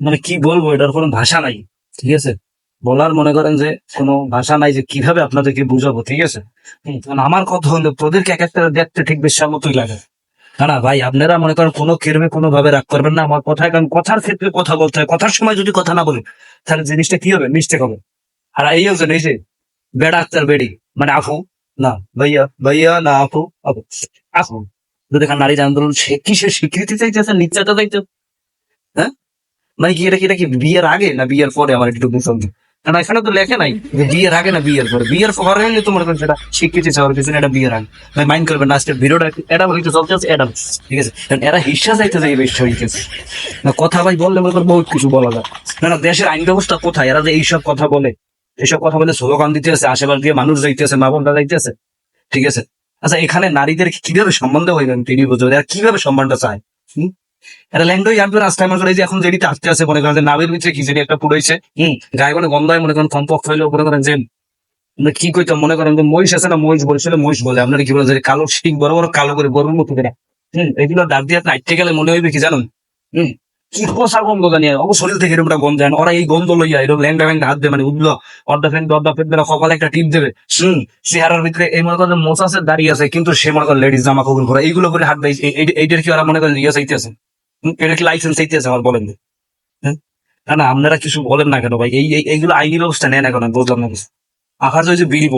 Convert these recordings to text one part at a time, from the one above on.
মানে কি বলব, এটার কোনো ভাষা নাই, ঠিক আছে? বলার মনে করেন যে কোনো ভাষা নাই যে কীভাবে আপনাদেরকে বুঝাবো, ঠিক আছে? আমার কথা হলো তোদেরকে এক একটা দেখতে ঠিক বেশ মতোই লাগে। না না, ভাই, আপনারা মনে করেন কোনো কেরমে কোনো ভাবে রাগ করবেন না। আমার কথায় কারণ কথার ক্ষেত্রে কথা বলতে হয়। কথার সময় যদি কথা না বলি, তাহলে জিনিসটা কি হবে? মিস্টেক হবে। আর এই হচ্ছে এই যে, বেড়া আক্তার বেড়ি মানে আফু, না, ভাইয়া ভাইয়া, না আপু আপু আপু যদি নারী আন্দোলন সে কি সে স্বীকৃতি চাইতেছে, নিশ্চয়তা চাইতে হ্যাঁ? মানে কি এটা কি এটা কি বিয়ের আগে না বিয়ের পরে আমার একটু বুঝলাম কারণ এখানে তো লেখে নাই বিয়ের আগে না বিয়ের পরে। বিয়ের পরে হলে তোমার সেটা চাওয়ার পিছনে এটা বিয়ের আগে। ভাই মাইন্ড করবেন না আজকে ভিডিওটা এটা চলতে আছে ঠিক আছে? কারণ এরা হিসা যায় না, কথা ভাই বললে বহুত কিছু বলা যায়। না না, দেশের আইন ব্যবস্থা কোথায়? এরা যে এইসব কথা বলে, এইসব কথা বলে স্লোগান আশেপাশ দিয়ে মানুষ যাইতেছে, মা বোনরা যাইতেছে। ঠিক আছে? আচ্ছা এখানে নারীদের কীভাবে সম্বন্ধ দেওয়া হইবেন তিনি বুঝবে এরা কীভাবে সম্মানটা চায়? হুম? এরা ল্যান্ডই আসবে রাস্তায় মনে করে যে এখন আসতে আছে মনে করেন ভিতরে কি জানি একটা পুড়াইছে হম। গায়ে কোনো গন্ধায় মনে করেন মনে করেন যে কি কইতাম মনে করেন যে মহিষ আছে না মহিষ বলছিল মহিষ বলে। আপনারা কি বলেন যে কালো শিং বড় বড় কালো করে বড় মতো করে। হম এগুলো ডাক দিয়ে আইতে গেলে মনে হইবে কি জানেন? হম কি কষা গন্ধ জানি অব শরীর থেকে এরকম একটা গন্ধ ওরা এই গন্ধ লইয়া এরকম ল্যাংডা ল্যাংডা হাত দেবে মানে উঠল অর্ধা ফ্যান অর্ধা কপালে একটা টিপ দেবে। হুম চেহারার ভিতরে এই মনে করেন মোসাসের দাঁড়িয়ে আছে কিন্তু সে মনে করেন লেডিস জামা কাপড় পরে এইগুলো করে হাত দেয় এই- এই- এইটার কি ওরা মনে করেন ইয়ে চাইতেছে? হুম, লাইসেন্স আমার বলেন না না, আপনারা কিছু বলেন না কেন ভাই? এই, এই- এইগুলো আইনি ব্যবস্থা নেয় না কেন আমি বুঝলাম না কিছু। বিল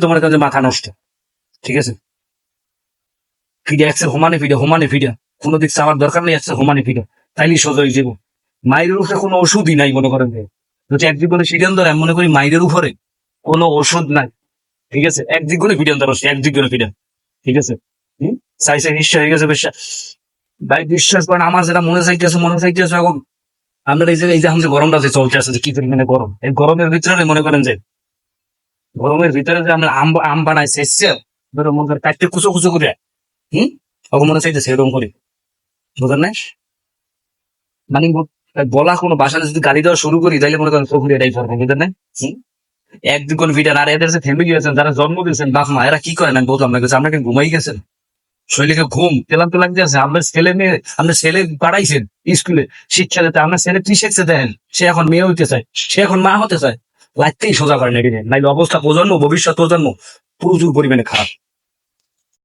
তোমার কাছে মাথা নষ্ট। ঠিক আছে? ফিডে একসে হোমানে ফিডে হোমানে কোনো দিক আমার দরকার নেই একসে হোমানে ফিডে তাইলে সোজা হয়ে মায়ের উপরে কোনো ওষুধই নাই, মনে করেন যদি একদিক ফিডেন ধরে, আমি মনে করি মায়ের উপরে কোনো ওষুধ নাই। ঠিক আছে? একদিক করে ফিডেন ধরো একদিক করে ফিডেন ঠিক আছে? চাইছে নিশ্চয় হয়ে গেছে বিশ্বাস ভাই, বিশ্বাস করেন, আমার যেটা মনে চাইতেছে মনে চাইতেছে এখন, আপনার এই যে এই যে যে গরমটা যে চলতে আছে কি পরিমাণে গরম? এই গরমের ভিতরে মনে করেন যে, গরমের ভিতরে যে আমরা আম আম বানাই ধরো মনে করেন কাটতে কুচো কুচো করে, হুম? ওকে মনে চাইতেছে এরকম করে। বুঝলেন না? মানে বলা কোনো বাসাতে যদি গালি দেওয়া শুরু করি, তাইলে মনে করেন চোখে এটাই করব বুঝলেন না? হুম? এক দুগুণ ভিডিও আর এদের যে ফ্যামিলি আছেন যারা জন্ম দিয়েছেন বাপ মা এরা কি করেন? আমি বললাম না আপনার কি ঘুমাই গেছেন শরীরে ঘুম তেলাম তেলাম আছে। আপনার ছেলে মেয়ে, আপনার ছেলে পাঠাইছেন স্কুলে শিক্ষা দিতে আপনার ছেলে কি শিখছে দেন সে এখন মেয়ে হইতে চায়, সে এখন মা হতে চায়। লাগতেই সোজা করেন এটি নাইলে অবস্থা প্রজন্ম, ভবিষ্যৎ প্রজন্ম প্রচুর পরিমাণে খারাপ।